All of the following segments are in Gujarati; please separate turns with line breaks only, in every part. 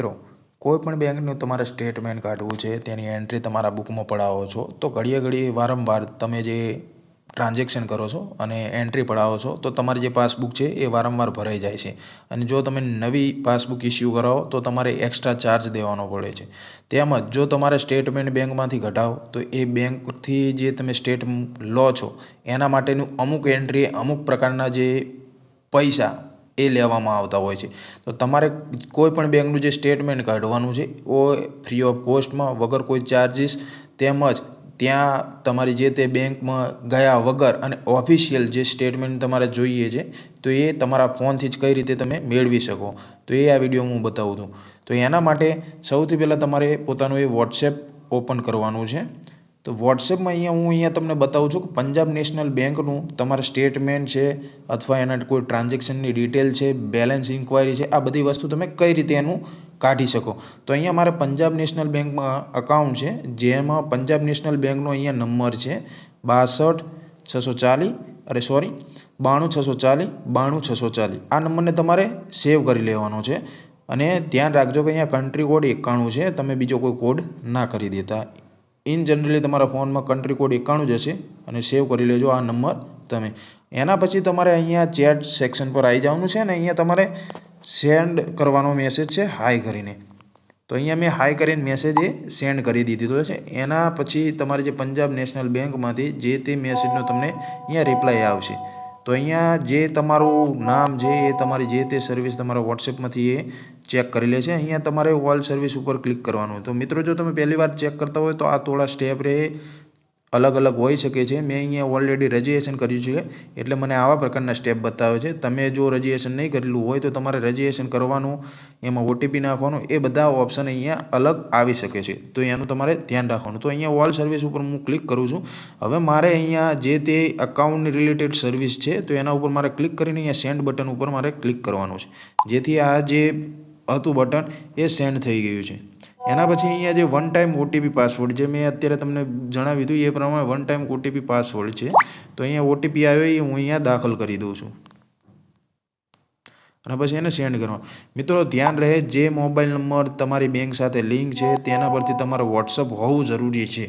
મિત્રો કોઈ પણ બેંકનું તમારે સ્ટેટમેન્ટ કાઢવું છે, તેની એન્ટ્રી તમારા બુકમાં પડાવો છો, તો ઘડીએ ઘડીએ વારંવાર તમે જે ટ્રાન્ઝેક્શન કરો છો અને એન્ટ્રી પડાવો છો, તો તમારી જે પાસબુક છે એ વારંવાર ભરાઈ જાય છે. અને જો તમે નવી પાસબુક ઇસ્યુ કરાવો, તો તમારે એક્સ્ટ્રા ચાર્જ દેવાનો પડે છે. તેમજ જો તમારે સ્ટેટમેન્ટ બેંકમાંથી કઢાવો તો એ બેંકથી જે તમે સ્ટેટ લો છો, એના માટેનું અમુક એન્ટ્રી અમુક પ્રકારના જે પૈસા એ લેવામાં આવતા હોય છે. તો તમારે કોઈ પણ બેંકનું જે સ્ટેટમેન્ટ કાઢવાનું છે, ઓ ફ્રી ઓફ કોસ્ટમાં વગર કોઈ ચાર્જિસ તેમજ ત્યાં તમારી જે તે બેંકમાં ગયા વગર અને ઓફિશિયલ જે સ્ટેટમેન્ટ તમારે જોઈએ છે, તો એ તમારા ફોનથી જ કઈ રીતે તમે મેળવી શકો. તો એ આ વીડિયો હું બતાવું છું. તો એના માટે સૌથી પહેલાં તમારે પોતાનું એ વોટ્સએપ ઓપન કરવાનું છે. તો વોટ્સએપમાં અહીંયા હું અહીંયા તમને બતાવું છું કે પંજાબ નેશનલ બેંકનું તમારે સ્ટેટમેન્ટ છે અથવા એના કોઈ ટ્રાન્ઝેક્શનની ડિટેલ છે, બેલેન્સ ઇન્ક્વાયરી છે, આ બધી વસ્તુ તમે કઈ રીતે એનું કાઢી શકો. તો અહીંયા મારે પંજાબ નેશનલ બેંકમાં અકાઉન્ટ છે, જેમાં પંજાબ નેશનલ બેંકનો અહીંયા નંબર છે બાસઠ, છસો ચાલીસ, અરે સોરી બાણું, છસો ચાલીસ, બાણું, છસો ચાલીસ. આ નંબરને તમારે સેવ કરી લેવાનો છે અને ધ્યાન રાખજો કે અહીંયા કન્ટ્રી કોડ એકાણું છે, તમે બીજો કોઈ કોડ ના કરી દેતા. ઇન જનરલી તમારા ફોનમાં કન્ટ્રી કોડ એકાણું જશે અને સેવ કરી લેજો આ નંબર તમે. એના પછી તમારે અહીંયા ચેટ સેક્શન પર આવી જવાનું છે અને અહીંયા તમારે સેન્ડ કરવાનો મેસેજ છે હાઈ કરીને. તો અહીંયા મેં હાઈ કરીને મેસેજ એ સેન્ડ કરી દીધો છે. એના પછી તમારે જે પંજાબ નેશનલ બેંકમાંથી જે તે મેસેજનો તમને અહીંયા રિપ્લાય આવશે. તો અહીંયા જે તમારું નામ છે એ તમારી જે તે સર્વિસ તમારા વોટ્સએપમાંથી એ ચેક કરી લે છે. અહીંયા તમારે ઓલ સર્વિસ ઉપર ક્લિક કરવાનું. તો મિત્રો, જો તમે પહેલી વાર ચેક કરતા હોય તો આ થોડા સ્ટેપ રહે અલગ અલગ હોઈ શકે છે. મેં અહીંયા ઓલરેડી રજીએશન કર્યું છે. એટલે મને આવા પ્રકારના સ્ટેપ બતાવે છે. તમે જો રજીએશન નહીં કરેલું હોય તો તમારે રજીએશન કરવાનું, એમાં ઓટીપી નાખવાનું, એ બધા ઓપ્શન અહીંયા અલગ આવી શકે છે. તો એનું તમારે ધ્યાન રાખવાનું. તો અહીંયા ઓલ સર્વિસ ઉપર હું ક્લિક કરું છું. હવે મારે અહીંયા જે તે અકાઉન્ટની રિલેટેડ સર્વિસ છે, તો એના ઉપર મારે ક્લિક કરીને અહીંયા સેન્ડ બટન ઉપર મારે ક્લિક કરવાનું છે. જેથી આ જે હતું બટન એ સેન્ડ થઈ ગયું છે. એના પછી અહીંયા જે વન ટાઈમ ઓટીપી પાસવર્ડ જે મેં અત્યારે તમને જણાવી દીધું એ પ્રમાણે વન ટાઈમ ઓટીપી પાસવર્ડ છે. તો અહીંયા ઓટીપી આવ્યો એ હું અહીંયા દાખલ કરી દઉં છું. અને પછી એને સેન્ડ કરવાનો. મિત્રો, ધ્યાન રહે, જે મોબાઈલ નંબર તમારી બેંક સાથે લિંક છે, તેના પરથી તમારે વોટ્સઅપ હોવું જરૂરી છે.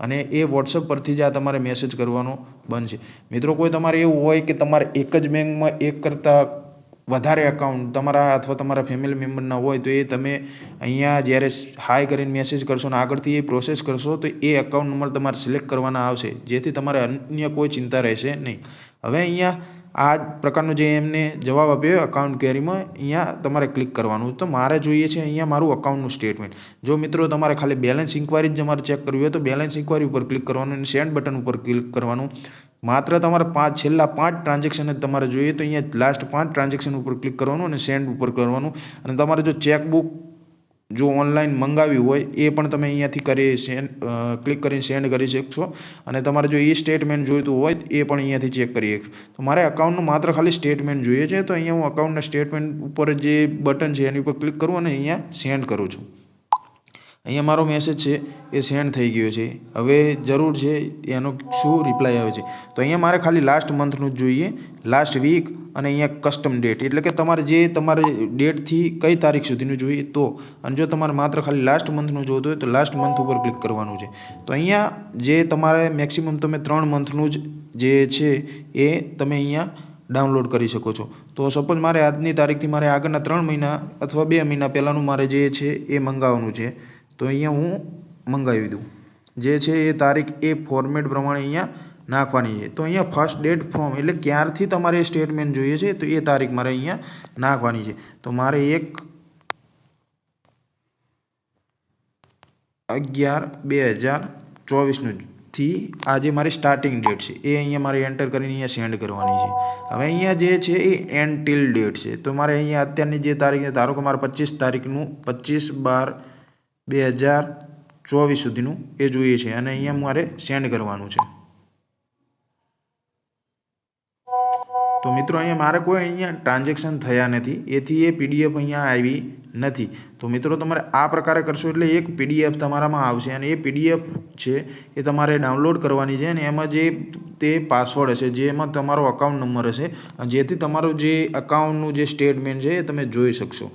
અને એ વોટ્સઅપ પરથી જ આ તમારે મેસેજ કરવાનો બનશે. મિત્રો, કોઈ તમારે એવું હોય કે તમારે એક જ બેંકમાં એક કરતાં વધારે અકાઉન્ટ તમારા અથવા તમારા ફેમિલી મેમ્બરના હોય તો એ તમે અહીંયા જ્યારે હાઈ કરીને મેસેજ કરશો ને આગળથી એ પ્રોસેસ કરશો તો એ અકાઉન્ટ નંબર તમારે સિલેક્ટ કરવાના આવશે. જેથી તમારે અન્ય કોઈ ચિંતા રહેશે નહીં. હવે અહીંયા આ પ્રકારનો જે એમને જવાબ આપ્યો અકાઉન્ટ કેરીમાં અહીંયા તમારે ક્લિક કરવાનું. તો મારે જોઈએ છે અહીંયા મારું અકાઉન્ટનું સ્ટેટમેન્ટ જો મિત્રો તમારે ખાલી બેલેન્સ ઇન્ક્વાયરી જ તમારે ચેક કરવી હોય તો બેલેન્સ ઇન્ક્વાયરી ઉપર ક્લિક કરવાનું અને સેન્ડ બટન ઉપર ક્લિક કરવાનું. માત્ર તમારે પાંચ, છેલ્લા પાંચ ટ્રાન્ઝેક્શન જ તમારે જોઈએ તો અહીંયા લાસ્ટ પાંચ ટ્રાન્ઝેક્શન ઉપર ક્લિક કરવાનું અને સેન્ડ ઉપર કરવાનું. અને તમારે જો ચેકબુક જો ઓનલાઈન મંગાવ્યું હોય, એ પણ તમે અહીંયાથી કરી સેન્ડ ક્લિક કરીને સેન્ડ કરી શકશો. અને તમારે જો એ સ્ટેટમેન્ટ જોઈતું હોય, એ પણ અહીંયાથી ચેક કરી શકશો. તો મારે અકાઉન્ટનું માત્ર ખાલી સ્ટેટમેન્ટ જોઈએ છે, તો અહીંયા હું અકાઉન્ટના સ્ટેટમેન્ટ ઉપર જે બટન છે, એની ઉપર ક્લિક કરું અને અહીંયા સેન્ડ કરું છું. અહીંયા મારો મેસેજ છે, એ સેન્ડ થઈ ગયો છે. હવે જરૂર છે, એનો શું રિપ્લાય આવે છે? તો અહીંયા મારે ખાલી લાસ્ટ મંથનું જ જોઈએ. લાસ્ટ વીક અને અહીંયા કસ્ટમ ડેટ એટલે કે તમારે જે તમારે ડેટથી કઈ તારીખ સુધીનું જોઈએ તો. અને જો તમારે માત્ર ખાલી લાસ્ટ મંથનું જોતું હોય તો લાસ્ટ મંથ ઉપર ક્લિક કરવાનું છે. તો અહીંયા જે તમારે મેક્સિમમ તમે ત્રણ મંથનું જ જે છે, એ તમે અહીંયા ડાઉનલોડ કરી શકો છો. તો સપોઝ મારે આજની તારીખથી મારે આગળના ત્રણ મહિના અથવા બે મહિના પહેલાંનું મારે જે છે, એ મંગાવવાનું છે. તો અહીંયા હું મંગાવી દઉં. જે છે એ તારીખ એ ફોર્મેટ પ્રમાણે અહીંયા નાખવાની છે. તો અહીંયા ફર્સ્ટ ડેટ ફ્રોમ એટલે ક્યારથી તમારે સ્ટેટમેન્ટ જોઈએ છે તો એ તારીખ મારે અહીંયા નાખવાની છે. તો મારે એક અગિયાર બે હજાર ચોવીસનું થી આજે મારી સ્ટાર્ટિંગ ડેટ છે. એ અહીંયા મારે એન્ટર કરીને અહીંયા સેન્ડ કરવાની છે. હવે અહીંયા જે છે એ એન્ડ ટીલ ડેટ છે. તો મારે અહીંયા અત્યારની જે તારીખ ધારો કે મારે પચીસ તારીખનું પચીસ બાર બે હજાર ચોવીસ સુધીનું એ જોઈએ છે અને અહીંયા મારે સેન્ડ કરવાનું છે. તો મિત્રો અહીંયા મારે કોઈ અહીંયા ટ્રાન્ઝેક્શન થયા નથી. એથી એ પીડીએફ અહીંયા આવી નથી. તો મિત્રો તમારે આ પ્રકારે કરશો એટલે એક પીડીએફ તમારામાં આવશે અને એ પીડીએફ છે એ તમારે ડાઉનલોડ કરવાની છે અને એમાં જે તે પાસવર્ડ હશે જેમાં તમારો અકાઉન્ટ નંબર હશે, જેથી તમારું જે અકાઉન્ટનું જે સ્ટેટમેન્ટ છે એ તમે જોઈ શકશો.